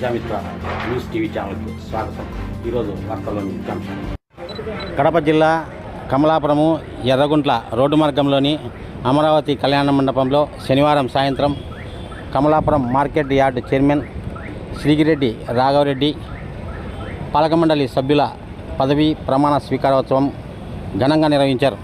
Prajamitra news TV ఛానల్కి స్వాగతం. ఈరోజు వార్తల్లోని ముఖ్యాంశాలు కడప జిల్లా కమలాపురము ఎర్రగుంట్ల రోడ్డు మార్గంలోని అమరావతి కళ్యాణ మండపంలో శనివారం సాయంత్రం Kamalapuram market yard chairman Srigireddy Raghavareddy పాలకమండలి సభ్యుల పదవి ప్రమాణ స్వీకారోత్సవం ఘనంగా నిర్వహించారు.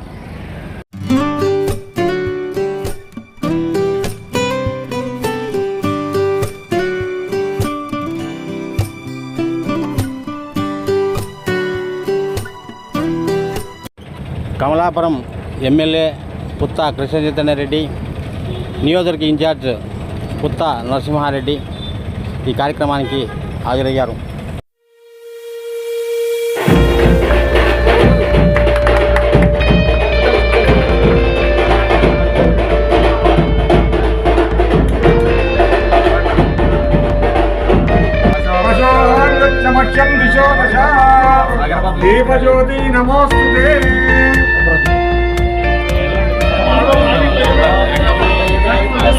కమలాపురం ఎమ్మెల్యే పుత్త కృష్ణ చైతన్య రెడ్డి నియోజకవర్గ ఇన్ఛార్జ్ పుత్త నరసింహారెడ్డి ఈ కార్యక్రమానికి హాజరయ్యారు. దీపజ్యోతి నమోస్తుతే.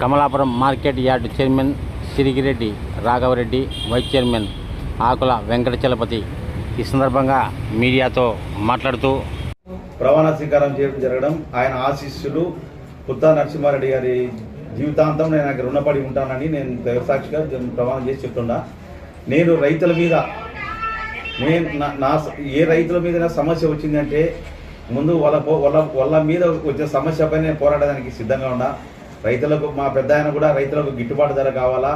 Kamalapuram market yard chairman Sirigireddy Raghavareddy vice chairman Akula Venkatachalapathi ఈ సందర్భంగా మీడియాతో మాట్లాడుతూ ప్రమాణ స్వీకారం చేయడం జరగడం ఆయన ఆశీస్సులు పుత్తా నరసింహారెడ్డి గారి జీవితాంతం నేను ఆయనకి రుణపడి ఉంటానని నేను దైవసాక్షిగా నేను ప్రమాణం చేసి చెప్తున్నా. నేను రైతుల మీద నేను నా- నా ఏ రైతుల మీద సమస్య వచ్చిందంటే ముందు వాళ్ళ వాళ్ళ వాళ్ళ మీద వచ్చిన సమస్యపై నేను పోరాడడానికి సిద్ధంగా ఉన్నా. రైతులకు మా పెద్ద ఆయన కూడా రైతులకు గిట్టుబాటు ధర కావాలా?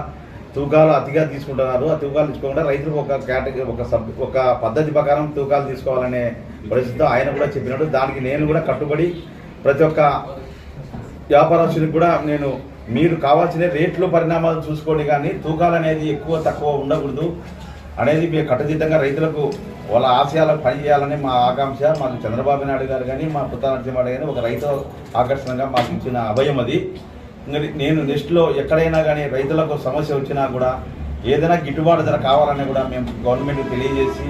తూకాలు అతిగా తీసుకుంటున్నారు. ఆ తూకాలు తీసుకోకుండా రైతులకు ఒక కేటగిరీ ఒక సబ్ ఒక పద్ధతి ప్రకారం తూకాలు తీసుకోవాలనే పరిస్థితితో ఆయన కూడా చెప్పినట్టు దానికి నేను కూడా కట్టుబడి ప్రతి ఒక్క వ్యాపారస్తులకు కూడా నేను మీరు కావాల్సిన రేట్లు పరిణామాలు చూసుకోండి. కానీ తూకాలు అనేది ఎక్కువ తక్కువ ఉండకూడదు. అనేది మేము కట్టుదిట్టంగా రైతులకు వాళ్ళ ఆశయాలకు పనిచేయాలని మా ఆకాంక్ష మాకు చంద్రబాబు నాయుడు గారు కానీ మా పుత్ర నరసింహారెడ్డి కానీ ఒక రైతు ఆకర్షణగా మాకు ఇచ్చిన అభయం అది. నేను నెక్స్ట్లో ఎక్కడైనా కానీ రైతులకు సమస్య వచ్చినా కూడా ఏదైనా గిట్టుబాటు ధర కావాలని కూడా మేము గవర్నమెంట్ తెలియజేసి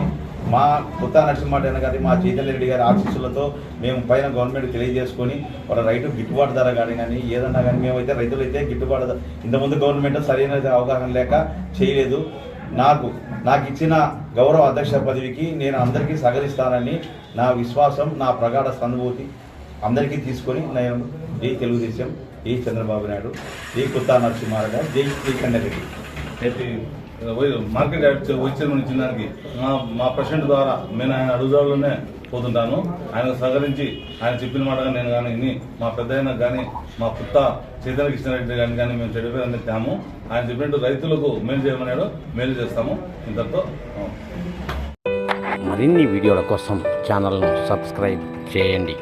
మా పుత్తా నరసింహారెడ్డి గారి మా చైతన్యరెడ్డి గారి ఆశీస్సులతో మేము పైన గవర్నమెంట్ తెలియజేసుకొని వాళ్ళ రైతు గిట్టుబాటు ధర కానీ కానీ ఏదన్నా కానీ మేమైతే రైతులైతే గిట్టుబాటు ధర ఇంతకుముందు గవర్నమెంట్ సరైన అవగాహన లేక చేయలేదు. నాకు నాకు ఇచ్చిన గౌరవ అధ్యక్ష పదవికి నేను అందరికీ సహకరిస్తానని నా విశ్వాసం నా ప్రగాఢ సానుభూతి అందరికీ తీసుకొని నేను జై తెలుగుదేశం జై చంద్రబాబు నాయుడు జై కుత్తా నరసింహారావు జై శ్రీకండరెడ్డి మార్కెట్ యార్డ్ వచ్చే నుంచి చిన్నానికి మా మా ప్రెసిడెంట్ ద్వారా నేను ఆయన అడుగుదారులోనే పోతుంటాను. ఆయన సహకరించి ఆయన చెప్పిన మాట నేను కానీ మా పెద్ద కానీ మా పుత్త చైతన్య కృష్ణారెడ్డి గారిని కానీ మేము చెడిపోయి అందిస్తాము ఆయన చెప్పినట్టు రైతులకు మేలు చేయమన్నాడు మేలు చేస్తాము. ఇంతతో మరిన్ని వీడియోల కోసం ఛానల్ను సబ్స్క్రైబ్ చేయండి.